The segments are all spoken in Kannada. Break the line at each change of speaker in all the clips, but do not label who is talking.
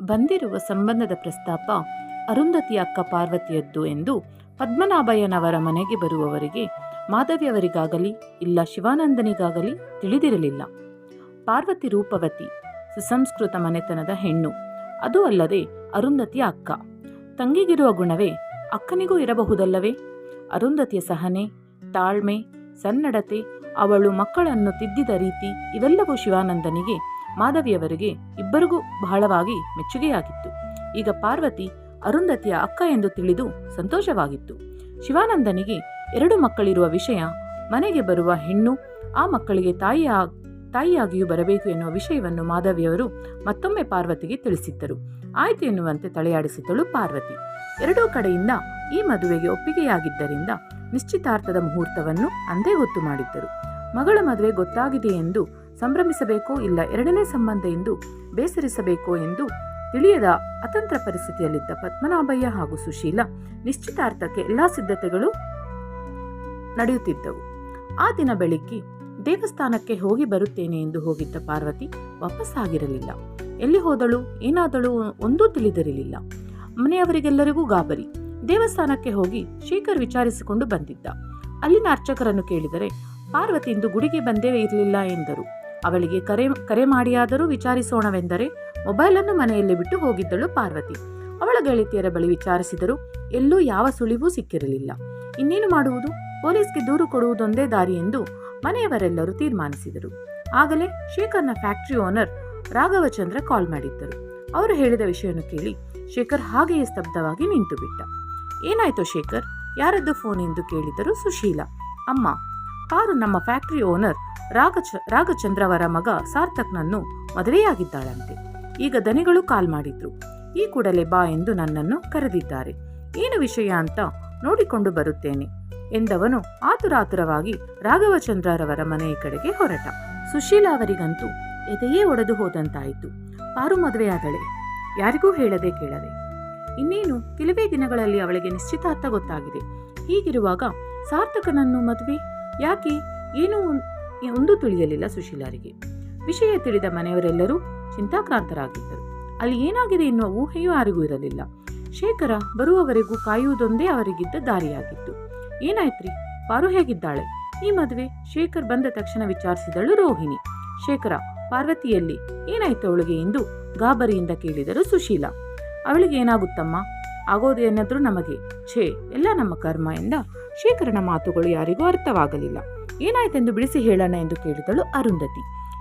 ಬಂದಿರುವ ಸಂಬಂಧದ ಪ್ರಸ್ತಾಪ ಅರುಂಧತಿ ಅಕ್ಕ ಪಾರ್ವತಿಯದ್ದು ಎಂದು ಪದ್ಮನಾಭಯ್ಯನವರ ಮನೆಗೆ ಬರುವವರಿಗೆ ಮಾಧವಿಯವರಿಗಾಗಲಿ ಇಲ್ಲ ಶಿವಾನಂದನಿಗಾಗಲಿ ತಿಳಿದಿರಲಿಲ್ಲ. ಪಾರ್ವತಿ ರೂಪವತಿ, ಸುಸಂಸ್ಕೃತ ಮನೆತನದ ಹೆಣ್ಣು. ಅದು ಅಲ್ಲದೆ ಅರುಂಧತಿಯ ಅಕ್ಕ. ತಂಗಿಗಿರುವ ಗುಣವೇ ಅಕ್ಕನಿಗೂ ಇರಬಹುದಲ್ಲವೇ? ಅರುಂಧತಿಯ ಸಹನೆ, ತಾಳ್ಮೆ, ಸನ್ನಡತೆ, ಅವಳು ಮಕ್ಕಳನ್ನು ತಿದ್ದಿದ ರೀತಿ ಇವೆಲ್ಲವೂ ಶಿವಾನಂದನಿಗೆ ಮಾಧವಿಯವರಿಗೆ ಇಬ್ಬರಿಗೂ ಬಹಳವಾಗಿ ಮೆಚ್ಚುಗೆಯಾಗಿತ್ತು. ಈಗ ಪಾರ್ವತಿ ಅರುಂಧತಿಯ ಅಕ್ಕ ಎಂದು ತಿಳಿದು ಸಂತೋಷವಾಗಿತ್ತು. ಶಿವಾನಂದನಿಗೆ ಎರಡು ಮಕ್ಕಳಿರುವ ವಿಷಯ, ಮನೆಗೆ ಬರುವ ಹೆಣ್ಣು, ಆ ಮಕ್ಕಳಿಗೆ ತಾಯಿಯ, ತಾಯಿಯಾಗಿಯೂ ಬರಬೇಕು ಎನ್ನುವ ವಿಷಯವನ್ನು ಮಾಧವಿಯವರು ಮತ್ತೊಮ್ಮೆ ಪಾರ್ವತಿಗೆ ತಿಳಿಸಿದ್ದರು. ಆಯ್ತು ಎನ್ನುವಂತೆ ತಲೆಯಾಡಿಸಿದಳು ಪಾರ್ವತಿ. ಎರಡೂ ಕಡೆಯಿಂದ ಈ ಮದುವೆಗೆ ಒಪ್ಪಿಗೆಯಾಗಿದ್ದರಿಂದ ನಿಶ್ಚಿತಾರ್ಥದ ಮುಹೂರ್ತವನ್ನು ಅಂದೇ ಗೊತ್ತು ಮಾಡಿದ್ದರು. ಮಗಳ ಮದುವೆ ಗೊತ್ತಾಗಿದೆ ಎಂದು ಸಂಭ್ರಮಿಸಬೇಕೋ ಇಲ್ಲ ಎರಡನೇ ಸಂಬಂಧ ಎಂದು ಬೇಸರಿಸಬೇಕೋ ಎಂದು ತಿಳಿಯದ ಅತಂತ್ರ ಪರಿಸ್ಥಿತಿಯಲ್ಲಿದ್ದ ಪದ್ಮನಾಭಯ್ಯ ಹಾಗೂ ಸುಶೀಲ ನಿಶ್ಚಿತಾರ್ಥಕ್ಕೆ ಎಲ್ಲಾ ಸಿದ್ಧತೆಗಳು ನಡೆಯುತ್ತಿದ್ದವು. ಆ ದಿನ ಬೆಳಿಗ್ಗೆ ದೇವಸ್ಥಾನಕ್ಕೆ ಹೋಗಿ ಬರುತ್ತೇನೆ ಎಂದು ಹೋಗಿದ್ದ ಪಾರ್ವತಿ ವಾಪಸ್ಸಾಗಿರಲಿಲ್ಲ. ಎಲ್ಲಿ ಹೋದಳು, ಏನಾದಳು ಒಂದೂ ತಿಳಿದಿರಲಿಲ್ಲ. ಮನೆಯವರಿಗೆಲ್ಲರಿಗೂ ಗಾಬರಿ. ದೇವಸ್ಥಾನಕ್ಕೆ ಹೋಗಿ ಶೇಖರ್ ವಿಚಾರಿಸಿಕೊಂಡು ಬಂದಿದ್ದ. ಅಲ್ಲಿನ ಅರ್ಚಕರನ್ನು ಕೇಳಿದರೆ ಪಾರ್ವತಿ ಇಂದು ಗುಡಿಗೆ ಬಂದೇ ಇರಲಿಲ್ಲ ಎಂದರು. ಅವಳಿಗೆ ಕರೆ ಕರೆ ಮಾಡಿಯಾದರೂ ವಿಚಾರಿಸೋಣವೆಂದರೆ ಮೊಬೈಲನ್ನು ಮನೆಯಲ್ಲಿ ಬಿಟ್ಟು ಹೋಗಿದ್ದಳು ಪಾರ್ವತಿ. ಅವಳ ಗೆಳತಿಯರ ಬಳಿ ವಿಚಾರಿಸಿದರು ಎಲ್ಲೂ ಯಾವ ಸುಳಿವೂ ಸಿಕ್ಕಿರಲಿಲ್ಲ. ಇನ್ನೇನು ಮಾಡುವುದು? ಪೊಲೀಸ್ಗೆ ದೂರು ಕೊಡುವುದೊಂದೇ ದಾರಿ ಎಂದು ಮನೆಯವರೆಲ್ಲರೂ ತೀರ್ಮಾನಿಸಿದರು. ಆಗಲೇ ಶೇಖರ್ನ ಫ್ಯಾಕ್ಟರಿ ಓನರ್ ರಾಘವಚಂದ್ರ ಕಾಲ್ ಮಾಡಿದ್ದರು. ಅವರು ಹೇಳಿದ ವಿಷಯವನ್ನು ಕೇಳಿ ಶೇಖರ್ ಹಾಗೆಯೇ ಸ್ತಬ್ಧವಾಗಿ ನಿಂತು ಬಿಟ್ಟ ಏನಾಯ್ತು ಶೇಖರ್? ಯಾರದ್ದು ಫೋನ್ ಎಂದು ಕೇಳಿದರು ಸುಶೀಲ. ಅಮ್ಮ, ಕಾರು ನಮ್ಮ ಫ್ಯಾಕ್ಟರಿ ಓನರ್ ರಾಗಚ ರಾಘಚಂದ್ರವರ ಮಗ ಸಾರ್ಥಕ್ನನ್ನು ಮದುವೆಯಾಗಿದ್ದಾಳಂತೆ. ಈಗ ದನಿಗಳು ಕಾಲ್ ಮಾಡಿದ್ರು. ಈ ಕೂಡಲೇ ಬಾ ಎಂದು ನನ್ನನ್ನು ಕರೆದಿದ್ದಾರೆ. ಏನು ವಿಷಯ ಅಂತ ನೋಡಿಕೊಂಡು ಬರುತ್ತೇನೆ ಎಂದವನು ಆತುರಾತುರವಾಗಿ ರಾಘವಚಂದ್ರರವರ ಮನೆಯ ಕಡೆಗೆ ಹೊರಟ. ಸುಶೀಲ ಅವರಿಗಂತೂ ಎದೆಯೇ ಒಡೆದು ಹೋದಂತಾಯಿತು. ಪಾರು ಮದುವೆಯಾದಳೆ. ಯಾರಿಗೂ ಹೇಳದೆ ಕೇಳದೆ. ಇನ್ನೇನು ಕೆಲವೇ ದಿನಗಳಲ್ಲಿ ಅವಳಿಗೆ ನಿಶ್ಚಿತಾರ್ಥ ಗೊತ್ತಾಗಿದೆ. ಹೀಗಿರುವಾಗ ಸಾರ್ಥಕನನ್ನು ಮದುವೆ? ಯಾಕೆ? ಏನೂ ಒಂದು ತಿಳಿಯಲಿಲ್ಲ ಸುಶೀಲಾರಿಗೆ. ವಿಷಯ ತಿಳಿದ ಮನೆಯವರೆಲ್ಲರೂ ಚಿಂತಾಕ್ರಾಂತರಾಗಿದ್ದರು. ಅಲ್ಲಿ ಏನಾಗಿದೆ ಎನ್ನುವ ಊಹೆಯೂ ಯಾರಿಗೂ ಇರಲಿಲ್ಲ. ಶೇಖರ ಬರುವವರೆಗೂ ಕಾಯುವುದೊಂದೇ ಅವರಿಗಿದ್ದ ದಾರಿಯಾಗಿತ್ತು. ಏನಾಯ್ತ್ರಿ? ಪಾರು ಹೇಗಿದ್ದಾಳೆ? ಈ ಮದುವೆ ಶೇಖರ್ ಬಂದ ತಕ್ಷಣ ವಿಚಾರಿಸಿದಳು ರೋಹಿಣಿ. ಶೇಖರ, ಪಾರ್ವತಿಯಲ್ಲಿ ಏನಾಯ್ತು ಅವಳಿಗೆ ಎಂದು ಗಾಬರಿಯಿಂದ ಕೇಳಿದರು ಸುಶೀಲ. ಅವಳಿಗೆ ಏನಾಗುತ್ತಮ್ಮ? ಆಗೋದು ಏನಾದರೂ ನಮಗೆ ಛೇ, ಎಲ್ಲ ನಮ್ಮ ಕರ್ಮ ಎಂದ ಶೇಖರನ ಮಾತುಗಳು ಯಾರಿಗೂ ಅರ್ಥವಾಗಲಿಲ್ಲ. ಏನಾಯ್ತೆಂದು ಬಿಡಿಸಿ ಹೇಳೋಣ ಎಂದು ಕೇಳಿದಳು ಅರುಂಧತಿ.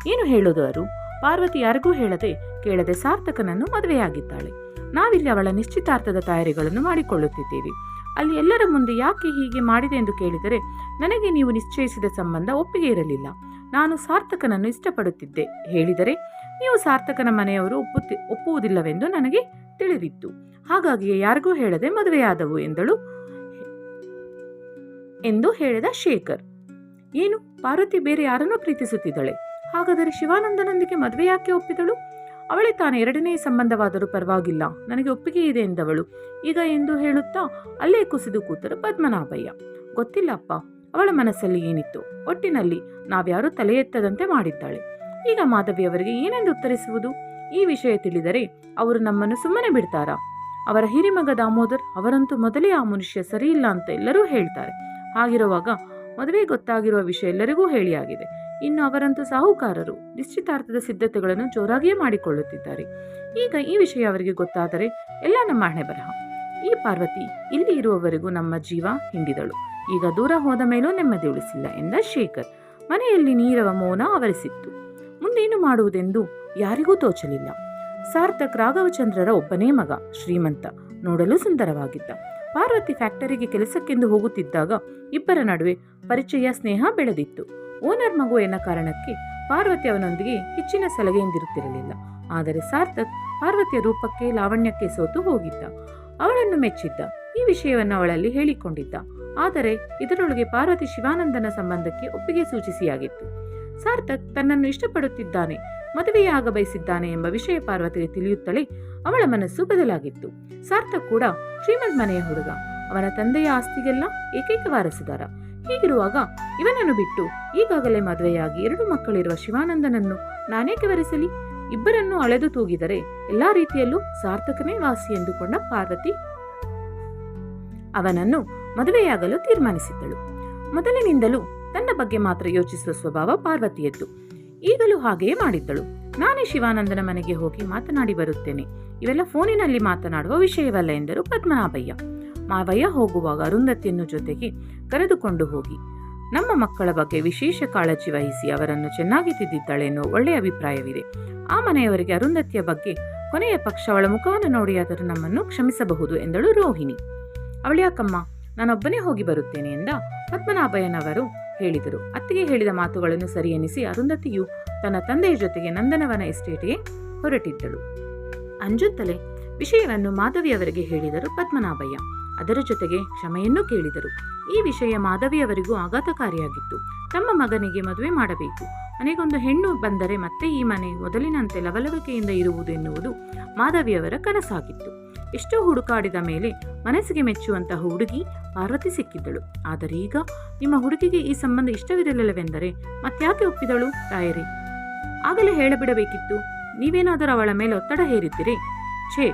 ಏನು ಹೇಳೋದು ಅರು? ಪಾರ್ವತಿ ಯಾರಿಗೂ ಹೇಳದೆ ಕೇಳದೆ ಸಾರ್ಥಕನನ್ನು ಮದುವೆಯಾಗಿದ್ದಾಳೆ. ನಾವಿಲ್ಲಿ ಅವಳ ನಿಶ್ಚಿತಾರ್ಥದ ತಯಾರಿಗಳನ್ನು ಮಾಡಿಕೊಳ್ಳುತ್ತಿದ್ದೇವೆ. ಅಲ್ಲಿ ಎಲ್ಲರ ಮುಂದೆ ಯಾಕೆ ಹೀಗೆ ಮಾಡಿದೆ ಎಂದು ಕೇಳಿದರೆ ನನಗೆ ನೀವು ನಿಶ್ಚಯಿಸಿದ ಸಂಬಂಧ ಒಪ್ಪಿಗೆ ಇರಲಿಲ್ಲ. ನಾನು ಸಾರ್ಥಕನನ್ನು ಇಷ್ಟಪಡುತ್ತಿದ್ದೆ. ಹೇಳಿದರೆ ನೀವು ಸಾರ್ಥಕನ ಮನೆಯವರು ಒಪ್ಪುತ್ತಿ ಒಪ್ಪುವುದಿಲ್ಲವೆಂದು ನನಗೆ ತಿಳಿದಿತ್ತು. ಹಾಗಾಗಿ ಯಾರಿಗೂ ಹೇಳದೆ ಮದುವೆಯಾದವು ಎಂದಳು. ಎಂದು ಹೇಳಿದ ಶೇಖರ್. ಏನು? ಪಾರ್ವತಿ ಬೇರೆ ಯಾರನ್ನೂ ಪ್ರೀತಿಸುತ್ತಿದ್ದಳೆ. ಹಾಗಾದರೆ ಶಿವಾನಂದನೊಂದಿಗೆ ಮದುವೆ ಯಾಕೆ ಒಪ್ಪಿದಳು? ಅವಳೇ ತಾನು ಎರಡನೇ ಸಂಬಂಧವಾದರೂ ಪರವಾಗಿಲ್ಲ. ನನಗೆ ಒಪ್ಪಿಗೆ ಇದೆ ಎಂದವಳು. ಈಗ ಎಂದು ಹೇಳುತ್ತಾ ಅಲ್ಲೇ ಕುಸಿದು ಕೂತರು ಪದ್ಮನಾಭಯ್ಯ. ಗೊತ್ತಿಲ್ಲಪ್ಪ ಅವಳ ಮನಸ್ಸಲ್ಲಿ ಏನಿತ್ತು? ಒಟ್ಟಿನಲ್ಲಿ ನಾವ್ಯಾರೂ ತಲೆ ಎತ್ತದಂತೆ ಮಾಡಿದ್ದಾಳೆ. ಈಗ ಮಾಧವಿಯವರಿಗೆ ಏನೆಂದು ಉತ್ತರಿಸುವುದು? ಈ ವಿಷಯ ತಿಳಿದರೆ ಅವರು ನಮ್ಮನ್ನು ಸುಮ್ಮನೆ ಬಿಡ್ತಾರಾ? ಅವರ ಹಿರಿಮಗ ದಾಮೋದರ್ ಅವರಂತೂ ಮೊದಲೇ ಆ ಮನುಷ್ಯ ಸರಿಯಿಲ್ಲ ಅಂತ ಎಲ್ಲರೂ ಹೇಳ್ತಾರೆ. ಹಾಗಿರುವಾಗ ಮದುವೆ ಗೊತ್ತಾಗಿರುವ ವಿಷಯ ಎಲ್ಲರಿಗೂ ಹೇಳಿಯಾಗಿದೆ. ಇನ್ನು ಅವರಂತೂ ಸಾಹುಕಾರರು ನಿಶ್ಚಿತಾರ್ಥದ ಸಿದ್ಧತೆಗಳನ್ನು ಜೋರಾಗಿಯೇ ಮಾಡಿಕೊಳ್ಳುತ್ತಿದ್ದಾರೆ. ಈಗ ಈ ವಿಷಯ ಅವರಿಗೆ ಗೊತ್ತಾದರೆ ಎಲ್ಲ ನಮ್ಮ ಹಣೆ ಬರಹ. ಈ ಪಾರ್ವತಿ ಇಲ್ಲಿ ಇರುವವರೆಗೂ ನಮ್ಮ ಜೀವ ಹಿಂಡಿದಳು. ಈಗ ದೂರ ಹೋದ ಮೇಲೂ ನೆಮ್ಮದಿ ಉಳಿಸಿಲ್ಲ ಎಂದ ಶೇಖರ್. ಮನೆಯಲ್ಲಿ ನೀರವ ಮೌನ ಆವರಿಸಿತ್ತು. ಮುಂದೇನು ಮಾಡುವುದೆಂದು ಯಾರಿಗೂ ತೋಚಲಿಲ್ಲ. ಸಾರ್ಥಕ್ ರಾಘವಚಂದ್ರರ ಒಬ್ಬನೇ ಮಗ, ಶ್ರೀಮಂತ, ನೋಡಲು ಸುಂದರವಾಗಿದ್ದ. ಪಾರ್ವತಿ ಫ್ಯಾಕ್ಟರಿಗೆ ಕೆಲಸಕ್ಕೆಂದು ಹೋಗುತ್ತಿದ್ದಾಗ ಇಬ್ಬರ ನಡುವೆ ಪರಿಚಯ ಸ್ನೇಹ ಬೆಳೆದಿತ್ತು. ಓನರ್ ಮಗು ಎನ್ನ ಕಾರಣಕ್ಕೆ ಪಾರ್ವತಿ ಅವನೊಂದಿಗೆ ಹೆಚ್ಚಿನ ಸಲಹೆಯಿಂದಿರುತ್ತಿರಲಿಲ್ಲ. ಆದರೆ ಸಾರ್ಥಕ್ ಪಾರ್ವತಿಯ ರೂಪಕ್ಕೆ ಲಾವಣ್ಯಕ್ಕೆ ಸೋತು ಹೋಗಿದ್ದ. ಅವಳನ್ನು ಮೆಚ್ಚಿದ್ದ. ಈ ವಿಷಯವನ್ನು ಅವಳಲ್ಲಿ ಹೇಳಿಕೊಂಡಿದ್ದ. ಆದರೆ ಇದರೊಳಗೆ ಪಾರ್ವತಿ ಶಿವಾನಂದನ ಸಂಬಂಧಕ್ಕೆ ಒಪ್ಪಿಗೆ ಸೂಚಿಸಿಯಾಗಿತ್ತು. ಸಾರ್ಥಕ್ ತನ್ನನ್ನು ಇಷ್ಟಪಡುತ್ತಿದ್ದಾನೆ ಮದುವೆಯಾಗ ಬಯಸಿದ್ದಾನೆ ಎಂಬ ವಿಷಯ ಪಾರ್ವತಿಗೆ ತಿಳಿಯುತ್ತಲೇ ಅವಳ ಮನಸ್ಸು ಬದಲಾಗಿತ್ತು. ಸಾರ್ಥಕ್ ಕೂಡ ಶ್ರೀಮದ್ ಮನೆಯ ಹುಡುಗ. ಅವನ ತಂದೆಯ ಆಸ್ತಿಗೆಲ್ಲ ಏಕೈಕ ವಾರಸುದಾರ. ಹೀಗಿರುವಾಗ ಇವನನ್ನು ಬಿಟ್ಟು ಈಗಾಗಲೇ ಮದುವೆಯಾಗಿ ಎರಡು ಮಕ್ಕಳಿರುವ ಶಿವಾನಂದನನ್ನು ನಾನೇಕೆ ವರಿಸಲಿ ಇಬ್ಬರನ್ನು ಅಳೆದು ತೂಗಿದರೆ ಎಲ್ಲಾ ರೀತಿಯಲ್ಲೂ ಸಾರ್ಥಕನೇ ವಾಸಿ ಎಂದುಕೊಂಡ ಪಾರ್ವತಿ. ಅವನನ್ನು ಮದುವೆಯಾಗಲು ತೀರ್ಮಾನಿಸಿದ್ದಳು. ಮೊದಲಿನಿಂದಲೂ ತನ್ನ ಬಗ್ಗೆ ಮಾತ್ರ ಯೋಚಿಸುವ ಸ್ವಭಾವ ಪಾರ್ವತಿಯದ್ದು. ಈಗಲೂ ಹಾಗೆಯೇ ಮಾಡಿದ್ದಳು. ನಾನೇ ಶಿವಾನಂದನ ಮನೆಗೆ ಹೋಗಿ ಮಾತನಾಡಿ ಬರುತ್ತೇನೆ. ಇವೆಲ್ಲ ಫೋನಿನಲ್ಲಿ ಮಾತನಾಡುವ ವಿಷಯವಲ್ಲ ಎಂದರು ಪದ್ಮನಾಭಯ್ಯ. ಮಾವಯ್ಯ ಹೋಗುವಾಗ ಅರುಂಧತಿಯನ್ನು ಜೊತೆಗೆ ಕರೆದುಕೊಂಡು ಹೋಗಿ. ನಮ್ಮ ಮಕ್ಕಳ ಬಗ್ಗೆ ವಿಶೇಷ ಕಾಳಜಿ ವಹಿಸಿ ಅವರನ್ನು ಚೆನ್ನಾಗಿ ತಿದ್ದಿದ್ದಾಳೆ ಎನ್ನುವ ಒಳ್ಳೆಯ ಅಭಿಪ್ರಾಯವಿದೆ. ಆ ಮನೆಯವರಿಗೆ ಅರುಂಧತಿಯ ಬಗ್ಗೆ ಕೊನೆಯ ಪಕ್ಷ ಅವಳ ಮುಖವನ್ನು ನೋಡಿಯಾದರೂ ನಮ್ಮನ್ನು ಕ್ಷಮಿಸಬಹುದು ಎಂದಳು ರೋಹಿಣಿ. ಅವಳ್ಯಾಕಮ್ಮ ನಾನೊಬ್ಬನೇ ಹೋಗಿ ಬರುತ್ತೇನೆ ಎಂದ ಪದ್ಮನಾಭಯ್ಯನವರು ಹೇಳಿದರು. ಅತ್ತಿಗೆ ಹೇಳಿದ ಮಾತುಗಳನ್ನು ಸರಿ ಎನಿಸಿ ಅರುಂಧತಿಯು ತನ್ನ ತಂದೆಯ ಜೊತೆಗೆ ನಂದನವನ ಎಸ್ಟೇಟ್ಗೆ ಹೊರಟಿದ್ದಳು. ಅಂಜುತ್ತಲೇ ವಿಷಯವನ್ನು ಮಾಧವಿಯವರಿಗೆ ಹೇಳಿದರು ಪದ್ಮನಾಭಯ್ಯ. ಅದರ ಜೊತೆಗೆ ಕ್ಷಮೆಯನ್ನು ಕೇಳಿದರು. ಈ ವಿಷಯ ಮಾಧವಿಯವರಿಗೂ ಆಘಾತಕಾರಿಯಾಗಿತ್ತು. ತಮ್ಮ ಮಗನಿಗೆ ಮದುವೆ ಮಾಡಬೇಕು. ಮನೆಗೊಂದು ಹೆಣ್ಣು ಬಂದರೆ ಮತ್ತೆ ಈ ಮನೆ ಮೊದಲಿನಂತೆ ಲವಲವಿಕೆಯಿಂದ ಇರುವುದು ಎನ್ನುವುದು ಮಾಧವಿಯವರ ಕನಸಾಗಿತ್ತು. ಎಷ್ಟೋ ಹುಡುಕಾಡಿದ ಮೇಲೆ ಮನಸ್ಸಿಗೆ ಮೆಚ್ಚುವಂತಹ ಹುಡುಗಿ ಪಾರ್ವತಿ ಸಿಕ್ಕಿದ್ದಳು. ಆದರೆ ಈಗ ನಿಮ್ಮ ಹುಡುಗಿಗೆ ಈ ಸಂಬಂಧ ಇಷ್ಟವಿರಲಿಲ್ಲವೆಂದರೆ ಮತ್ಯಾಕೆ ಒಪ್ಪಿದಳು? ತಾಯರಿ, ಆಗಲೇ ಹೇಳಬಿಡಬೇಕಿತ್ತು. ನೀವೇನಾದರೂ ಅವಳ ಮೇಲೆ ಒತ್ತಡ ಹೇರಿದ್ದೀರಿ? ಛೇ,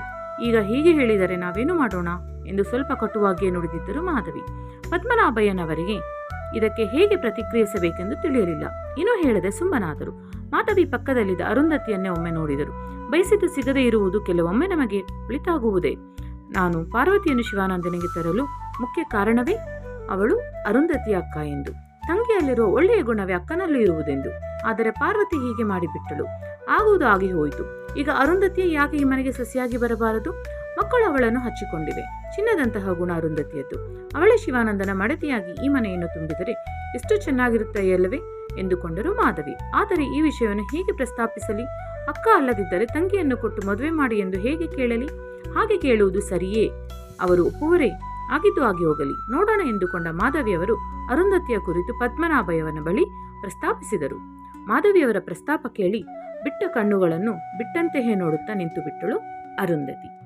ಈಗ ಹೀಗೆ ಹೇಳಿದರೆ ನಾವೇನು ಮಾಡೋಣ? ಎಂದು ಸ್ವಲ್ಪ ಕಟುವಾಗಿಯೇ ನುಡಿದಿದ್ದರು ಮಾಧವಿ. ಪದ್ಮನಾಭಯ್ಯನವರಿಗೆ ಇದಕ್ಕೆ ಹೇಗೆ ಪ್ರತಿಕ್ರಿಯಿಸಬೇಕೆಂದು ತಿಳಿಯಲಿಲ್ಲ. ಇನ್ನೂ ಹೇಳದೆ ಸುಮ್ಮನಾದರು. ಮಾಧವಿ ಪಕ್ಕದಲ್ಲಿದ್ದ ಅರುಂಧತಿಯನ್ನೇ ಒಮ್ಮೆ ನೋಡಿದರು. ಬಯಸಿದ್ದು ಸಿಗದೇ ಇರುವುದು ಕೆಲವೊಮ್ಮೆ ನಮಗೆ ಒಳಿತಾಗುವುದೇ. ನಾನು ಪಾರ್ವತಿಯನ್ನು ಶಿವಾನಂದನಿಗೆ ತರಲು ಮುಖ್ಯ ಕಾರಣವೇ ಅವಳು ಅರುಂಧತಿ ಅಕ್ಕ ಎಂದು. ತಂಗಿಯಲ್ಲಿರುವ ಒಳ್ಳೆಯ ಗುಣವೇ ಅಕ್ಕನಲ್ಲೂ ಇರುವುದೆಂದು. ಆದರೆ ಪಾರ್ವತಿ ಹೀಗೆ ಮಾಡಿಬಿಟ್ಟಳು. ಆಗುವುದು ಆಗಿ ಹೋಯಿತು. ಈಗ ಅರುಂಧತಿ ಯಾಕೆ ಈ ಮನೆಗೆ ಸಸಿಯಾಗಿ ಬರಬಾರದು? ಮಕ್ಕಳು ಅವಳನ್ನು ಹಚ್ಚಿಕೊಂಡಿವೆ. ಚಿನ್ನದಂತಹ ಗುಣ ಅರುಂಧತಿಯದ್ದು. ಅವಳೇ ಶಿವಾನಂದನ ಮಡತಿಯಾಗಿ ಈ ಮನೆಯನ್ನು ತುಂಬಿದರೆ ಎಷ್ಟು ಚೆನ್ನಾಗಿರುತ್ತೆಯಲ್ಲವೇ ಎಂದುಕೊಂಡರು ಮಾಧವಿ. ಆದರೆ ಈ ವಿಷಯವನ್ನು ಹೇಗೆ ಪ್ರಸ್ತಾಪಿಸಲಿ? ಅಕ್ಕ ಅಲ್ಲದಿದ್ದರೆ ತಂಗಿಯನ್ನು ಕೊಟ್ಟು ಮದುವೆ ಮಾಡಿ ಎಂದು ಹೇಗೆ ಕೇಳಲಿ? ಹಾಗೆ ಕೇಳುವುದು ಸರಿಯೇ? ಅವರು ಒಪ್ಪುವರೇ ಆಗಿದ್ದು ಆಗಿ ಹೋಗಲಿ. ನೋಡೋಣ ಎಂದುಕೊಂಡ ಮಾಧವಿಯವರು ಅರುಂಧತಿಯ ಕುರಿತು ಪದ್ಮನಾಭಯವನ ಬಳಿ ಪ್ರಸ್ತಾಪಿಸಿದರು. ಮಾಧವಿಯವರ ಪ್ರಸ್ತಾಪ ಕೇಳಿ ಬಿಟ್ಟ ಕಣ್ಣುಗಳನ್ನು ಬಿಟ್ಟಂತೆಯೇ ನೋಡುತ್ತಾ ನಿಂತು ಬಿಟ್ಟಳು ಅರುಂಧತಿ.